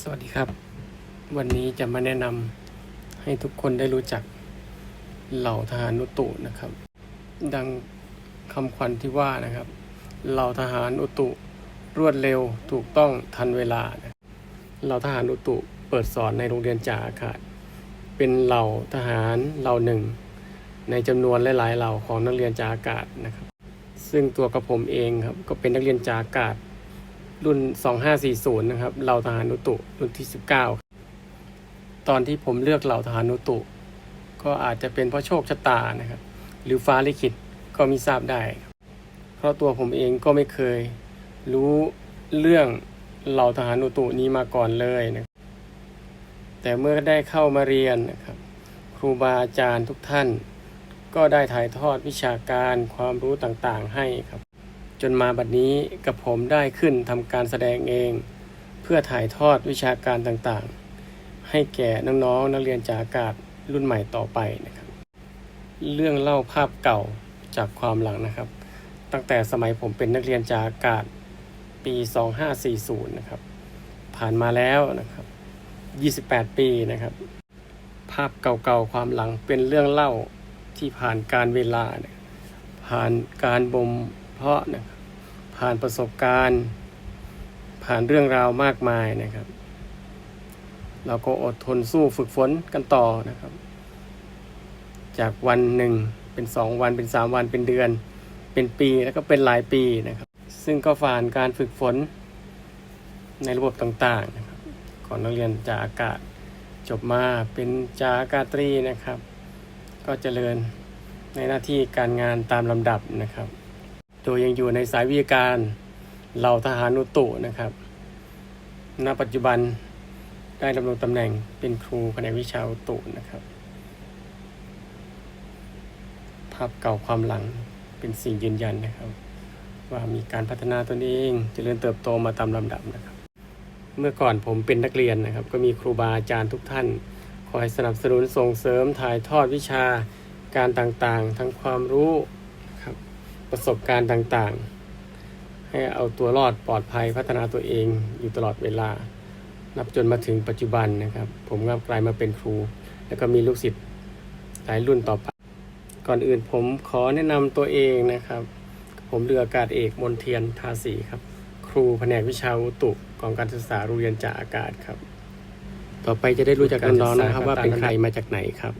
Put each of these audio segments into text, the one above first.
สวัสดีครับ วันนี้จะมาแนะนำให้ทุกคนได้รู้จักเหล่าทหารอุตุนะครับ ดังคำขวัญที่ว่านะครับ เหล่าทหารอุตุรวดเร็วถูกต้องทันเวลาเหล่าทหารอุตุเปิดสอนในโรงเรียนจ่าอากาศ เป็นเหล่าทหารเหล่าหนึ่ง ในจำนวนหลายๆเหล่าของนักเรียนจ่าอากาศนะครับ ซึ่งตัวกระผมเองครับก็เป็นนักเรียนจ่าอากาศ รุ่น 2540 นะครับเหล่าทหารอุตุรุ่นที่ 19 ตอนที่ผมเลือกเหล่าทหารอุตุ ก็อาจจะเป็นเพราะโชคชะตานะครับ หรือฟ้าลิขิตก็มิทราบได้ เพราะตัวผมเองก็ไม่เคยรู้เรื่องเหล่าทหารอุตุนี้มาก่อนเลยนะแต่เมื่อได้เข้ามาเรียนนะครับ ครูบาอาจารย์ทุกท่าน ก็ได้ถ่ายทอดวิชาการความรู้ต่างๆให้ครับ จนมาบัดนี้กับผมได้ขึ้นทำการแสดงเอง เพื่อถ่ายทอดวิชาการต่างๆ ให้แก่น้องๆนักเรียนจากอากาศรุ่นใหม่ต่อไปนะครับ เรื่องเล่าภาพเก่าจากความหลังนะครับ ตั้งแต่สมัยผมเป็นนักเรียนจากอากาศปี 2540 นะครับ ผ่านมาแล้วนะครับ 28 ปีนะครับ ภาพเก่าๆความหลังเป็นเรื่องเล่าที่ผ่านการเวลา ผ่านการบ่ม เพราะนะผ่านประสบการณ์ ผ่านเรื่องราวมากมายนะครับ เราก็อดทนสู้ฝึกฝนกันต่อนะครับ จากวันหนึ่งเป็นสองวันเป็นสามวันเป็นเดือน เป็นปีแล้วก็เป็นหลายปีนะครับ ซึ่งก็ผ่านการฝึกฝนในระบบต่างๆนะครับ ของนักเรียนจากอากาศจบมาเป็นจากอากาศตรีนะครับ ก็เจริญในหน้าที่การงานตามลำดับนะครับ โดยยังอยู่ในสายวิทยาการเหล่าทหารอุตุนะครับ ณ ปัจจุบันได้ดำรงตำแหน่งเป็นครูแผนกวิชาอุตุนะครับ ภาพเก่าความหลังเป็นสิ่งยืนยันนะครับ ว่ามีการพัฒนาตนเองเจริญเติบโตมาตามลำดับนะครับ เมื่อก่อนผมเป็นนักเรียนนะครับ ก็มีครูบาอาจารย์ทุกท่าน คอยสนับสนุนส่งเสริมถ่ายทอดวิชาการต่างๆ ทั้งความรู้ ประสบการณ์ต่างๆ ให้เอาตัวรอดปลอดภัยพัฒนาตัวเองอยู่ตลอดเวลา นับจนมาถึงปัจจุบันนะครับ ผมก็กลายมาเป็นครู แล้วก็มีลูกศิษย์หลายรุ่นต่อไป ก่อนอื่นผมขอแนะนำตัวเองนะครับ ผมเรืออากาศเอกมนเทียนทาสีครับ ครูแผนกวิชาอุตุกองการศึกษาโรงเรียนจ่าอากาศครับ ต่อไปจะได้รู้จักน้องๆนะครับว่าเป็นใครมาจากไหนครับ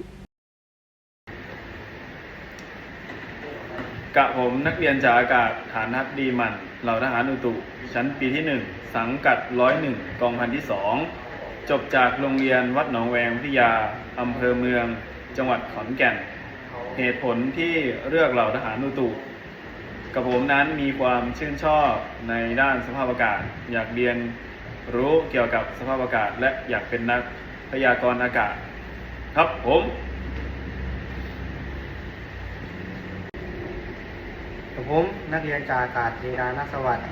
กะผมนักเรียนจากอากาศฐานทัพดีมันเหล่าทหารอุตุ ชั้นปีที่ 1 สังกัดร้อยหนึ่งกองพันที่ 2 จบจากโรงเรียนวัดหนองแวงวิทยาอำเภอเมือง จังหวัดขอนแก่น เหตุผลที่เลือกเหล่าทหารอุตุกับผมนั้นมีความชื่นชอบในด้านสภาพอากาศ อยากเรียนรู้เกี่ยวกับสภาพอากาศ และอยากเป็นนักพยากรณ์อากาศ ครับผม กับ ผมนักเรียนจากอากาศเจดานักสวัสดิ์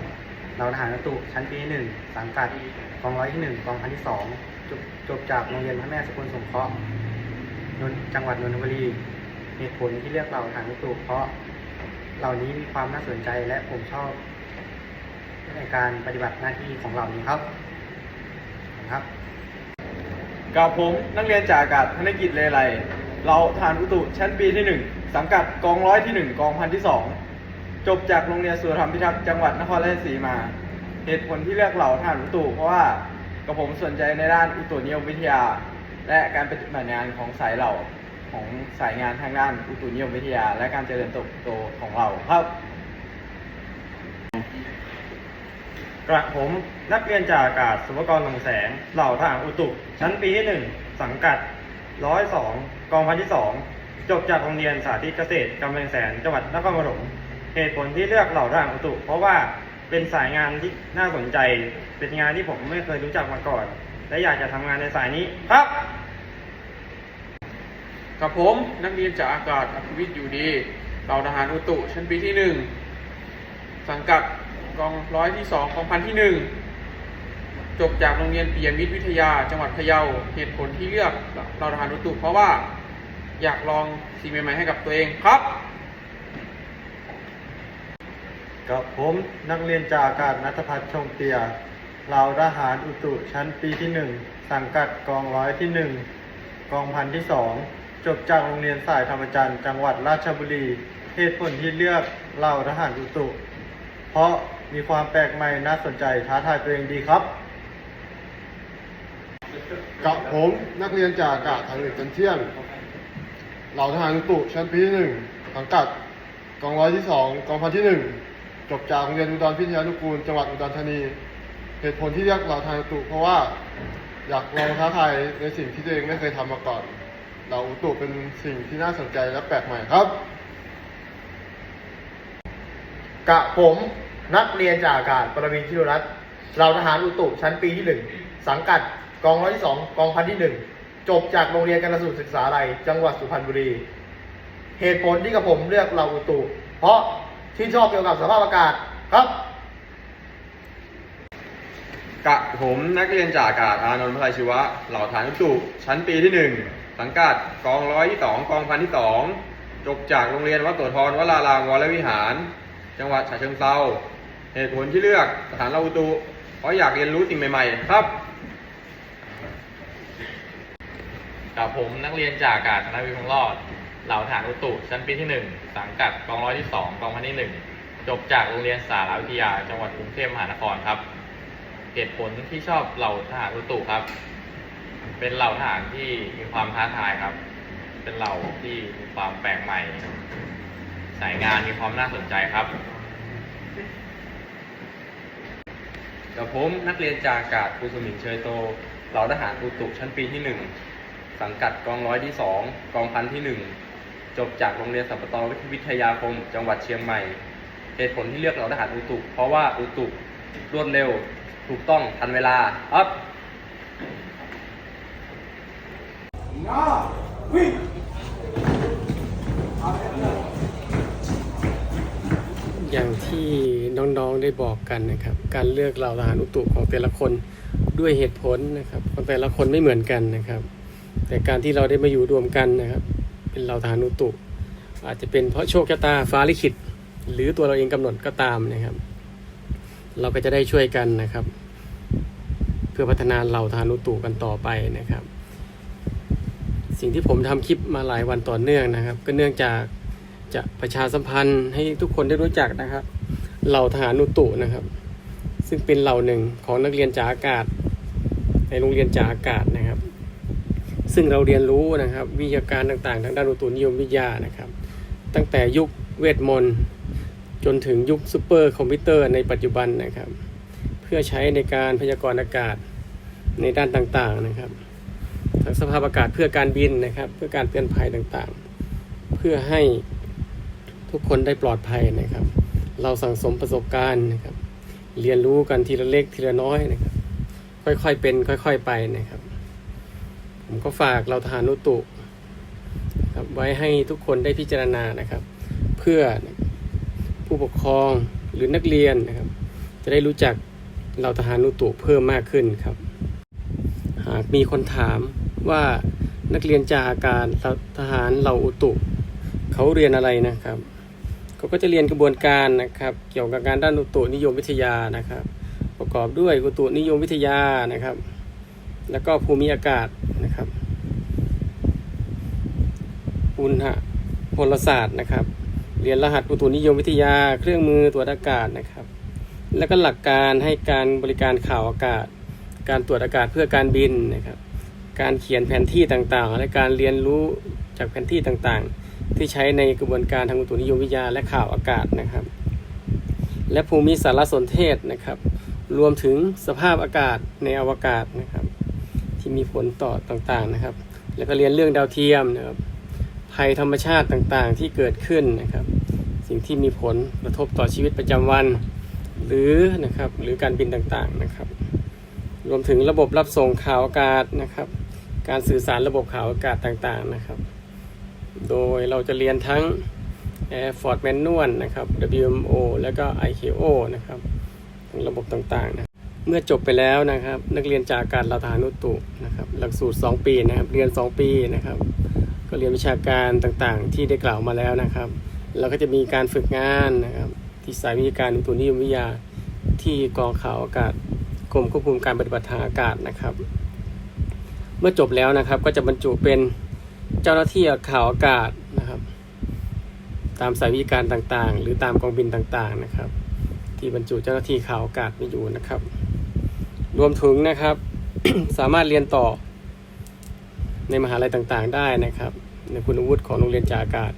เราทหารนตุชั้นปีหนึ่งสังกัดกองร้อยที่หนึ่งกองพันที่สองจบจบจากโรงเรียนพระแม่สกลสงเคราะห์นนจังหวัดนนทบุรีเหตุผลที่เลือกเราทหารนตุเพราะเหล่านี้มีความน่าสนใจและผมชอบ ในการปฏิบัติหน้าที่ของเหล่านี้ครับครับกับผมนักเรียนจากอากาศธนกิจเลไลเราฐานอุตุชั้นปีที่ 1 สังกัดกองร้อยที่ 1 กองพันที่ 2 จบจากโรงเรียนสุรธรรมพิทักษ์จังหวัดนครราชสีมา เหตุผลที่เลือกเหล่าฐานอุตุเพราะว่ากับผมสนใจในด้านอุตุนิยมวิทยา และการปฏิบัติงานของสายเหล่าของสายงานทางด้านอุตุนิยมวิทยา และการเจริญเติบโตของเราครับกระผมนักเรียนจากอากาศสุภกรหนองแสง เหล่าทหารอุตุ ชั้นปีที่หนึ่งสังกัดร้อยสองกองพันที่สองจบจากโรงเรียนสาธิตเกษตรกำแพงแสนจังหวัดนครปฐม เหตุผลที่เลือกเหล่าทหารอุตุ เพราะว่าเป็นสายงานที่น่าสนใจ เป็นงานที่ผมไม่เคยรู้จักมาก่อน และอยากจะทำงานในสายนี้ครับ กับผมนักเรียนจากอากาศอภิวิทย์อยู่ดีเหล่าทหารอุตุชั้นปีที่หนึ่งสังกัดกองร้อยที่สองกองพันที่หนึ่งจบจากโรงเรียนปียมิตรวิทยาจังหวัดพะเยาเหตุผลที่เลือกเราทหารอุตุ เพราะว่าอยากลองสิ่งใหม่ๆให้กับตัวเองครับ กับผมนักเรียนจากอากาศนัทพัฒน์ชงเตียเราทหารอุตุชั้นปีที่หนึ่งสังกัดกองร้อยที่หนึ่งกองพันที่สองจบจากโรงเรียนสายธรรมจันทร์จังหวัดราชบุรีเหตุผลที่เลือกเราทหารอุตุ เพราะมีความแปลกใหม่น่าสนใจท้าทายตัวเองดีครับกับผมนักเรียนจากอากาศทางหนึ่งจันเที่ยงเหล่าทหารอุตุชั้นปีที่หนึ่งสังกัดกองร้อยที่สองกองพันที่หนึ่ง จบจากโรงเรียนอุดรพิทยานุกูลจังหวัดอุดรธานี เหตุผลที่เรียกเหล่าทหารอุตุเพราะว่าอยากลองท้าทายในสิ่งที่ตัวเองไม่เคยทำมาก่อนเหล่าอุตุเป็นสิ่งที่น่าสนใจและแปลกใหม่ครับ กะผมนักเรียนจากอากาศปรมินชิรรัตน์เราทหารอุตุชั้นปีที่หนึ่งสังกัดกองร้อยที่สองกองพันที่หนึ่งจบจากโรงเรียนการสูตรศึกษาลัยจังหวัดสุพรรณบุรี เหตุผลที่กับผมเลือกเราอุตุ เพราะ ที่นชอบเกี่ยวกับสภาพอากาศครับกะผมนักเรียนจากอากาศอานนท์พลายชีวะ เหล่าฐานอุตุชั้นปีที่หนึ่งสังกัดกองร้อยที่สองกองพันที่สองจบจากโรงเรียนวัดโสธรวรารามวรวิหาร จังหวัดฉะเชิงเทราเหตุผลที่เลือกสถานเราอุตุเพราะอยากเรียนรู้สิ่งใหม่ ๆ ครับกับผมนักเรียนจากอากาศธนวิทย์คงรอด เหล่าฐานอุตุชั้นปีที่ 1 สังกัดกองร้อยที่ 2 กองพันที่ 1 จบจากโรงเรียนสารวิทยา จังหวัดกรุงเทพมหานครครับ เหตุผลที่ชอบเหล่าทหารอุตุครับ เป็นเหล่าทหารที่มีความท้าทายครับ เป็นเหล่าที่มีความแปลกใหม่ สายงานมีความน่าสนใจครับกับผมนักเรียนจากอากาศครูสมิงเชยโต เหล่าทหารอุตุชั้นปีที่หนึ่งสังกัดกองร้อยที่สองกองพันที่หนึ่ง จบจากโรงเรียนสัมปตวิทยาคม จังหวัดเชียงใหม่ เหตุผลที่เลือกเหล่าทหารอุตุ เพราะว่าอุตุรวดเร็ว ถูกต้องทันเวลาครับอย่างที่น้องๆได้บอกกันนะครับ การเลือกเหล่าทหารอุตุของแต่ละคนด้วยเหตุผลนะครับของแต่ละคนไม่เหมือนกันนะครับ แต่การที่เราได้มาอยู่รวมกันนะครับ เป็นเหล่าทหารอุตุ อาจจะเป็นเพราะโชคชะตาฟ้าลิขิต หรือตัวเราเองกำหนดก็ตามนะครับ เราก็จะได้ช่วยกันนะครับ เพื่อพัฒนาเหล่าทหารอุตุกันต่อไปนะครับ สิ่งที่ผมทำคลิปมาหลายวันต่อเนื่องนะครับ ก็เนื่องจากจะประชาสัมพันธ์ให้ทุกคนได้รู้จักนะครับเหล่าทหารอุตุนะครับ ซึ่งเป็นเหล่าหนึ่งของนักเรียนจากอากาศ ในโรงเรียนจากอากาศนะครับ ซึ่งเราเรียนรู้นะครับ วิทยาการต่างๆ ทางด้านอุตุนิยมวิทยานะครับ ตั้งแต่ยุคเวทมนต์จนถึงยุคซูเปอร์คอมพิวเตอร์ในปัจจุบันนะครับ เพื่อใช้ในการพยากรณ์อากาศในด้านต่างๆนะครับทั้งสภาพอากาศเพื่อการบินนะครับ เพื่อการเตือนภัยต่างๆ เพื่อให้ทุกคนได้ปลอดภัยนะครับ เราสั่งสมประสบการณ์นะครับ เรียนรู้กันทีละเล็กทีละน้อยนะครับ ค่อยๆเป็น ค่อย ๆ ไปนะครับ ผมก็ฝากเราทหารนุตุครับไว้ให้ทุกคนได้พิจารณานะครับ เพื่อผู้ปกครองหรือนักเรียนนะครับ จะได้รู้จักเราทหารนุตุเพิ่มมากขึ้นครับ หากมีคนถามว่านักเรียนจากอาการทหารเหล่าอุตุเขาเรียนอะไรนะครับเขาก็จะเรียนกระบวนการนะครับ เกี่ยวกับการด้านอุตุนิยมวิทยานะครับ ประกอบด้วยอุตุนิยมวิทยานะครับ แล้วก็ภูมิอากาศนะครับ อุณหพลศาสตร์นะครับ เรียนรหัสอุตุนิยมวิทยา เครื่องมือตรวจอากาศนะครับ แล้วก็หลักการให้การบริการข่าวอากาศ การตรวจอากาศเพื่อการบินนะครับ การเขียนแผนที่ต่างๆ และการเรียนรู้จากแผนที่ต่างๆ ที่ใช้ในกระบวนการทางอุตุนิยมวิทยาและข่าวอากาศนะครับ และภูมิสารสนเทศนะครับ รวมถึงสภาพอากาศในอวกาศนะครับ ที่มีผลต่อต่างๆนะครับ แล้วก็เรียนเรื่องดาวเทียมนะครับ ภัยธรรมชาติต่างๆ ที่เกิดขึ้นนะครับ สิ่งที่มีผลกระทบต่อชีวิตประจำวัน หรือนะครับหรือการบินต่างๆนะครับ รวมถึงระบบรับส่งข่าวอากาศนะครับ การสื่อสารระบบข่าวอากาศต่างๆนะครับ โดยเราจะเรียนทั้ง Air Force Manual นะครับ WMO แล้วก็ ICAO นะครับระบบต่างๆนะเมื่อจบไปแล้วนะครับ นักเรียนจากการเราทหานุตุนะครับ หลักสูตร 2 ปีนะครับ เรียน 2 ปีนะครับ ก็เรียนวิชาการต่างๆ ที่ได้กล่าวมาแล้วนะครับ เราก็จะมีการฝึกงานนะครับ ที่สายวิชาการอุตุนิยมวิทยาที่กองข่าวอากาศกรมควบคุมการปฏิบัติทางอากาศนะครับ เมื่อจบแล้วนะครับก็จะบรรจุเป็นเจ้าหน้าที่ข่าวอากาศนะครับ ตามสายวิการต่างๆ หรือตามกองบินต่างๆนะครับ ที่บรรจุเจ้าหน้าที่ข่าวอากาศไว้อยู่นะครับ รวมถึงนะครับ สามารถเรียนต่อในมหาลัยต่างๆ ได้นะครับ ในคุณวุฒิของโรงเรียนจ่าอากาศ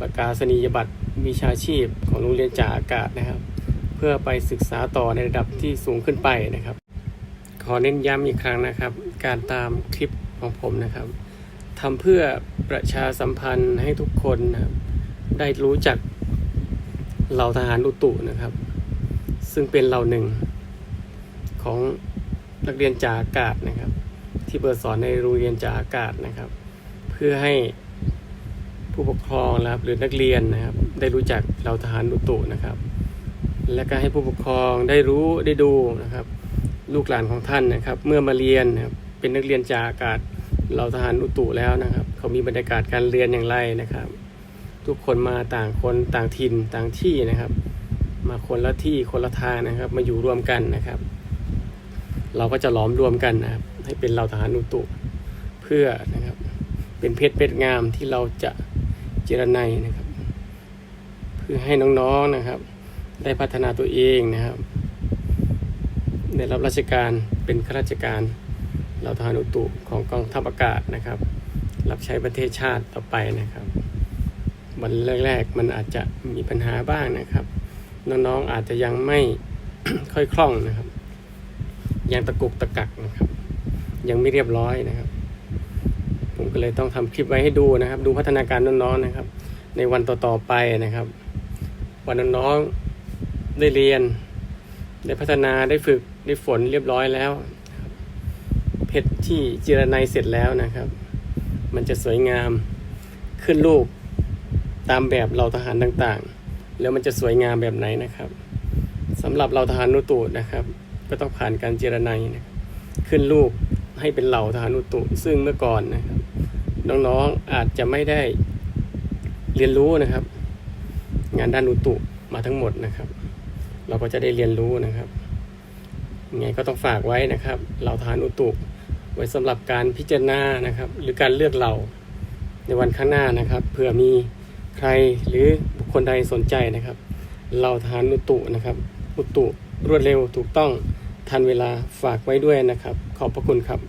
ประกาศนียบัตรวิชาชีพของโรงเรียนจ่าอากาศนะครับ เพื่อไปศึกษาต่อในระดับที่สูงขึ้นไปนะครับ ขอเน้นย้ำอีกครั้งนะครับ การตามคลิปของผมนะครับทำเพื่อประชาสัมพันธ์ให้ทุกคนนะครับได้รู้จักเหล่าทหารอุตุนะครับ ซึ่งเป็นเหล่าหนึ่งของนักเรียนจ่าอากาศนะครับ ที่เปิดสอนในโรงเรียนจ่าอากาศนะครับ พื่อให้ผู้ปกครองนะครับ หรือนักเรียนนะครับ ได้รู้จักเหล่าทหารอุตุนะครับ และก็ให้ผู้ปกครองได้รู้ได้ดูนะครับ ลูกหลานของท่านนะครับ เมื่อมาเรียนนะครับเป็นนักเรียนจากอากาศเราทหารอุตุแล้วนะครับ เขามีบรรยากาศการเรียนอย่างไรนะครับ ทุกคนมาต่างคนต่างถิ่นต่างที่นะครับ มาคนละที่คนละทางนะครับ มาอยู่รวมกันนะครับ เราก็จะหลอมรวมกันนะครับ ให้เป็นเราทหารอุตุเพื่อนะครับ เป็นเพชรเพชรงามที่เราจะเจรไนนะครับ เพื่อให้น้องๆนะครับ ได้พัฒนาตัวเองนะครับได้รับราชการเป็นข้าราชการเราทหารอุตุของกองทัพอากาศนะครับ รับใช้ประเทศชาติต่อไปนะครับ วันแรกๆมันอาจจะมีปัญหาบ้างนะครับ น้องๆอาจจะยังไม่ค่อยคล่องนะครับ ยังตะกุกตะกักนะครับ ยังไม่เรียบร้อยนะครับ ผมก็เลยต้องทำคลิปไว้ให้ดูนะครับ ดูพัฒนาการน้องๆนะครับ ในวันต่อๆไปนะครับ วันน้องๆได้เรียน ได้พัฒนาได้ฝึกได้ฝนเรียบร้อยแล้ว เพชรที่เจรไนเสร็จแล้วนะครับ มันจะสวยงามขึ้นรูปตามแบบเราทหารต่างๆ แล้วมันจะสวยงามแบบไหนนะครับสำหรับเราทหารนุตูนะครับ ก็ต้องผ่านการเจรไนนะขึ้นรูปให้เป็นเหล่าทหารนุตุซึ่งเมื่อก่อนนะครับ น้องๆอาจจะไม่ได้เรียนรู้นะครับ งานด้านอุตุมาทั้งหมดนะครับ เราก็จะได้เรียนรู้นะครับยังไงก็ต้องฝากไว้นะครับเหล่าทารอุตุไว้สำหรับการพิจารณานะครับ หรือการเลือกเหล่าในวันข้างหน้านะครับเผื่อมีใครหรือบุคคลใดสนใจนะครับเหล่าทารอุตุนะครับ อุตุรวดเร็วถูกต้องทันเวลาฝากไว้ด้วยนะครับ ขอบพระคุณครับ